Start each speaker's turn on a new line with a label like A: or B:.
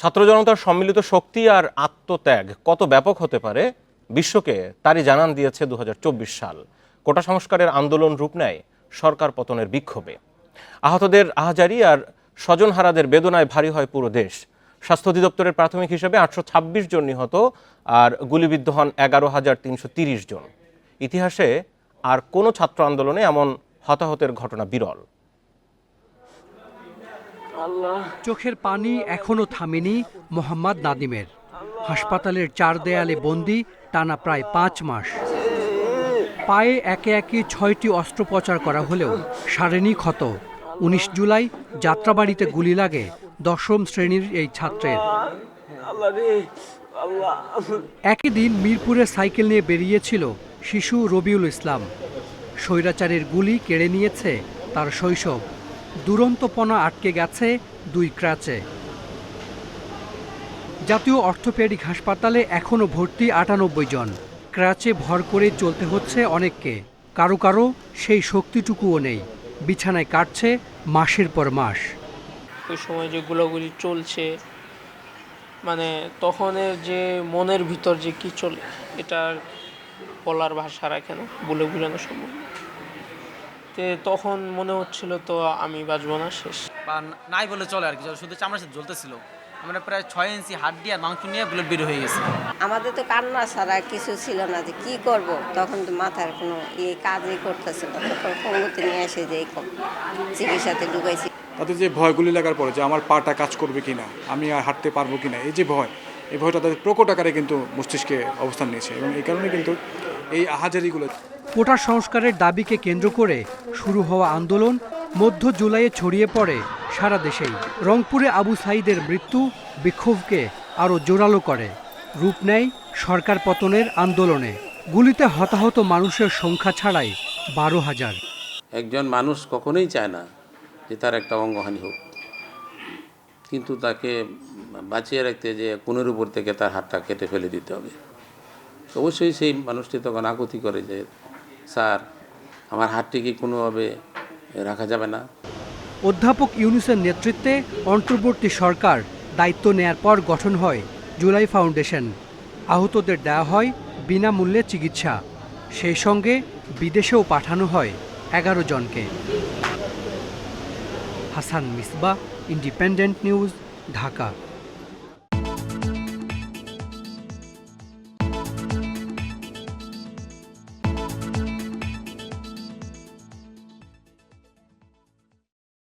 A: ছাত্র জনতার সম্মিলিত শক্তি আর আত্মত্যাগ কত ব্যাপক হতে পারে, বিশ্বকে তারই জানান দিয়েছে দু হাজার চব্বিশ সাল। কোটা সংস্কারের আন্দোলন রূপ নেয় সরকার পতনের বিক্ষোভে। আহতদের আহাজারি আর স্বজনহারাদের বেদনায় ভারী হয় পুরো দেশ। স্বাস্থ্য অধিদপ্তরের প্রাথমিক হিসেবে আটশো ছাব্বিশ জন নিহত আর গুলিবিদ্ধ হন এগারো হাজার তিনশো তিরিশ জন। ইতিহাসে আর কোনো ছাত্র আন্দোলনে এমন হতাহতের ঘটনা বিরল।
B: চোখের পানি এখনও থামেনি মোহাম্মদ নাদিমের। হাসপাতালের চার দেয়ালে বন্দি টানা প্রায় পাঁচ মাস। পায়ে একে একে ছয়টি অস্ত্রোপচার করা হলেও সারেনি ক্ষত। উনিশ জুলাই যাত্রাবাড়িতে গুলি লাগে দশম শ্রেণির এই ছাত্রের। একই দিন মিরপুরে সাইকেল নিয়ে বেরিয়েছিল শিশু রবিউল ইসলাম। স্বৈরাচারের গুলি কেড়ে নিয়েছে তার শৈশব। দুরন্তপনা আটকে গেছে দুই ক্রাচে। জাতীয় অর্থোপেডিক হাসপাতালে এখনও ভর্তি আটানব্বই জন। ক্রাচে ভর করে চলতে হচ্ছে অনেককে। কারও কারও সেই শক্তিটুকুও নেই। বিছানায় কাটছে মাসের পর মাস।
C: ওই সময় যে গুলাগুলি চলছে মানে তখনের যে মনের ভিতর যে কি চলে, এটা বলার ভাষা রাখে না। বলে বোঝানো সম্ভব। তে তখন মনে হচ্ছিল তো আমি বাঁচবো না শেষ।
D: বা নাই বলে চলে আর কি শুধু চামড়ার সাথে জ্বলতেছিল। আমরা প্রায় ছয় ইঞ্চি হাড্ডি আর মাংস নিয়ে বুলেট বের হয়ে গেছে।
E: আমাদের তো কান্না ছাড়া কিছু ছিল না যে কি করব। তখন তো মাথার কোনো ইয়ে কাজই করতেছে না। তখন সঙ্গতি নিয়ে এসে যে চিকিৎসাতে ঢুকাইছি।
F: তাতে যে ভয়গুলি লাগার পরে যে আমার পাটা কাজ করবে কিনা আমি আর হাঁটতে পারব কিনা এই যে ভয় এই ভয়টা তাদের প্রকট আকারে কিন্তু মস্তিষ্কে অবস্থান নিয়েছে। এবং এই কারণে কিন্তু এই আহাজারিগুলো
B: কোটা সংস্কারের দাবিকে কেন্দ্র করে শুরু হওয়া আন্দোলন মধ্য জুলাইয়ে ছড়িয়ে পড়ে সারা দেশেই। রংপুরে আবু সাইদের মৃত্যু বিক্ষোভকে আরও জোরালো করে। রূপ নেয় সরকার পতনের আন্দোলনে। গুলিতে হতাহত মানুষের সংখ্যা ছাড়াই বারো হাজার।
G: একজন মানুষ কখনোই চায় না যে তার একটা অঙ্গহানি হোক। কিন্তু তাকে বাঁচিয়ে রাখতে যে কোনের উপর থেকে তার হাতটা কেটে ফেলে দিতে হবে। অবশ্যই সেই মানুষটি তখন আকুতি করে যে স্যার, আমার হাতটি কি কোনোভাবে রাখা যাবে না?
B: অধ্যাপক ইউনুসের নেতৃত্বে অন্তর্বর্তী সরকার দায়িত্ব নেয়ার পর গঠন হয় জুলাই ফাউন্ডেশন। আহতদের দেওয়া হয় বিনামূল্যে চিকিৎসা। সেই সঙ্গে বিদেশেও পাঠানো হয় এগারো জনকে। Hasan Misba, independent news, Dhaka.